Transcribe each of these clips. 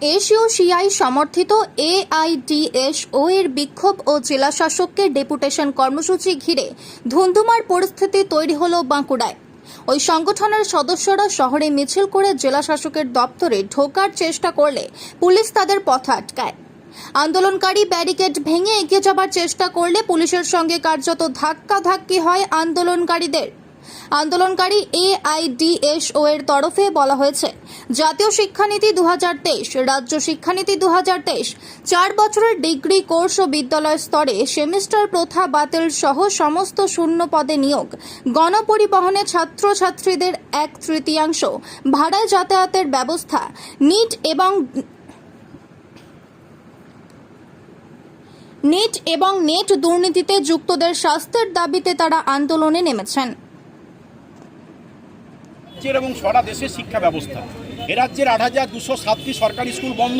এশীয় সিআই সমর্থিত এআইডিএসও এর বিক্ষোভ ও জেলা শাসককে ডেপুটেশন কর্মসূচি ঘিরে ধুন্ধুমার পরিস্থিতি তৈরি হল বাঁকুড়ায়। ওই সংগঠনের সদস্যরা শহরে মিছিল করে জেলা শাসকের দপ্তরে ঢোকার চেষ্টা করলে পুলিশ তাদের পথ আটকায়। আন্দোলনকারী ব্যারিকেড ভেঙে এগিয়ে যাবার চেষ্টা করলে পুলিশের সঙ্গে কার্যত ধাক্কাধাক্কি হয় আন্দোলনকারীদের। আন্দোলনকারী এআইডিএসও এর তরফে বলা হয়েছে, জাতীয় শিক্ষানীতি দু হাজার তেইশ, রাজ্য শিক্ষানীতি দু চার বছরের ডিগ্রি কোর্স ও বিদ্যালয় স্তরে সেমিস্টার প্রথা বাতিল সহ সমস্ত শূন্য পদে নিয়োগ, গণপরিবহনে ছাত্রছাত্রীদের এক তৃতীয়াংশ, ভাড়ায় যাতায়াতের ব্যবস্থা, নিট এবং নিট এবং নেট দুর্নীতিতে যুক্তদের স্বাস্থ্যের দাবিতে তারা আন্দোলনে নেমেছেন। রাজ্যের এবং সারা দেশের শিক্ষা ব্যবস্থা। এ রাজ্যের আট হাজার দুশো সাতটি সরকারি স্কুল বন্ধ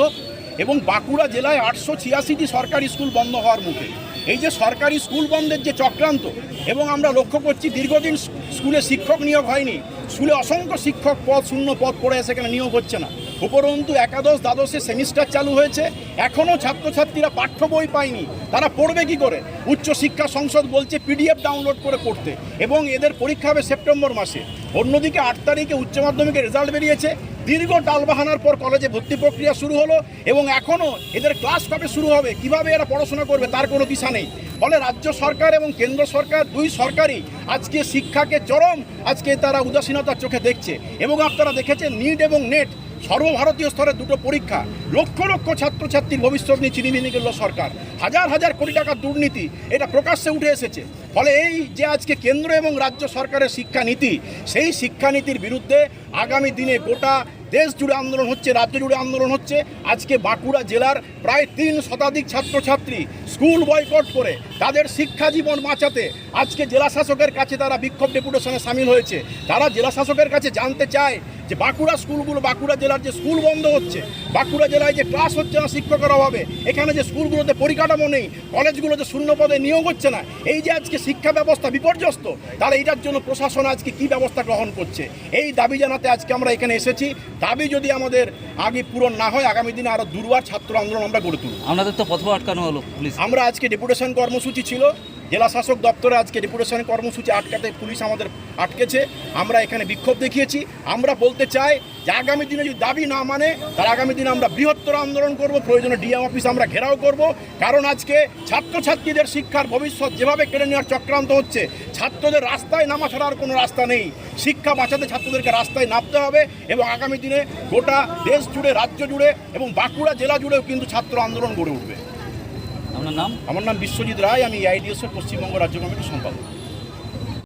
এবং বাঁকুড়া জেলায় আটশো ছিয়াশিটি সরকারি স্কুল বন্ধ হওয়ার মুখে। এই যে সরকারি স্কুল বন্ধের যে চক্রান্ত, এবং আমরা লক্ষ্য করছি দীর্ঘদিন স্কুলে শিক্ষক নিয়োগ হয়নি, স্কুলে অসংখ্য শিক্ষক পদ, শূন্য পদ পড়ে সেখানে নিয়োগ হচ্ছে না। উপরন্তু একাদশ দ্বাদশে সেমিস্টার চালু হয়েছে এখনও ছাত্রছাত্রীরা পাঠ্য বই পায়নি, তারা পড়বে কি করে? উচ্চ শিক্ষা সংসদ বলছে পিডিএফ ডাউনলোড করে পড়তে, এবং এদের পরীক্ষা হবে সেপ্টেম্বর মাসে। অন্যদিকে আট তারিখে উচ্চ মাধ্যমিকের রেজাল্ট বেরিয়েছে দীর্ঘ টালবাহানার পর কলেজে ভর্তি প্রক্রিয়া শুরু হলো এবং এখনও এদের ক্লাস কবে শুরু হবে, কীভাবে এরা পড়াশোনা করবে তার কোনো দিশা নেই। ফলে রাজ্য সরকার এবং কেন্দ্র সরকার দুই সরকারই আজকে শিক্ষাকে চরম, আজকে তারা উদাসীনতার চোখে দেখছে। এবং আপনারা দেখেছেন নিট এবং নেট সর্বভারতীয় স্তরে দুটো পরীক্ষা। লক্ষ লক্ষ ছাত্রছাত্রীর ভবিষ্যৎ নিয়ে চিনিমিনি গেল সরকার। হাজার হাজার কোটি টাকার দুর্নীতি এটা প্রকাশ্যে উঠে এসেছে। ফলে এই যে আজকে কেন্দ্র এবং রাজ্য সরকারের শিক্ষানীতি, সেই শিক্ষানীতির বিরুদ্ধে আগামী দিনে গোটা দেশ জুড়ে আন্দোলন হচ্ছে, রাজ্য জুড়ে আন্দোলন হচ্ছে। আজকে বাঁকুড়া জেলার প্রায় তিন শতাধিক ছাত্রছাত্রী স্কুল বয়কট করে তাদের শিক্ষা জীবন বাঁচাতে আজকে জেলা শাসকের কাছে তারা বিক্ষোভ ডেপুটেশনে সামিল হয়েছে। তারা জেলা শাসকের কাছে জানতে চায় যে বাঁকুড়া স্কুলগুলো, বাঁকুড়া জেলার যে স্কুল বন্ধ হচ্ছে, বাঁকুড়া জেলায় যে ক্লাস হচ্ছে না শিক্ষকের অভাবে, এখানে যে স্কুলগুলোতে পরিকাঠামো নেই, কলেজগুলোতে শূন্য পদে নিয়োগ হচ্ছে না, এই যে আজকে শিক্ষা ব্যবস্থা বিপর্যস্ত তারা এটার জন্য প্রশাসন আজকে কি ব্যবস্থা গ্রহণ করছে? এই দাবি জানাতে আজকে আমরা এখানে এসেছি। দাবি যদি আমাদের আগে পূরণ না হয় আগামী দিনে আরও দুর্বার ছাত্র আন্দোলন আমরা গড়ে তুলব। আমাদের তো পথ আটকানো হলো পুলিশ। আমরা আজকে ডেপুটেশন কর্মসূচি ছিল জেলা শাসক দপ্তরে আজকে ডেপুটেশন কর্মসূচি আটকাতে পুলিশ আমাদের আটকেছে। আমরা এখানে বিক্ষোভ দেখিয়েছি। আমরা বলতে চাই যে আগামী দিনে যদি দাবি না মানে তার আগামী দিনে আমরা বৃহত্তর আন্দোলন করব, প্রয়োজনে ডিএম অফিস আমরা ঘেরাও করব। কারণ আজকে ছাত্রছাত্রীদের শিক্ষার ভবিষ্যৎ যেভাবে কেড়ে নেওয়ার চক্রান্ত হচ্ছে, ছাত্রদের রাস্তায় নামা ছাড়া আর কোনো রাস্তা নেই। শিক্ষা বাঁচাতে ছাত্রদেরকে রাস্তায় নামতে হবে এবং আগামী দিনে গোটা দেশ জুড়ে, রাজ্য জুড়ে এবং বাঁকুড়া জেলা জুড়েও কিন্তু ছাত্র আন্দোলন গড়ে উঠবে। আপনার নাম? আমার নাম বিশ্বজিৎ রায় আমি আইডিএসের পশ্চিমবঙ্গ রাজ্য কমিটির সম্পাদক।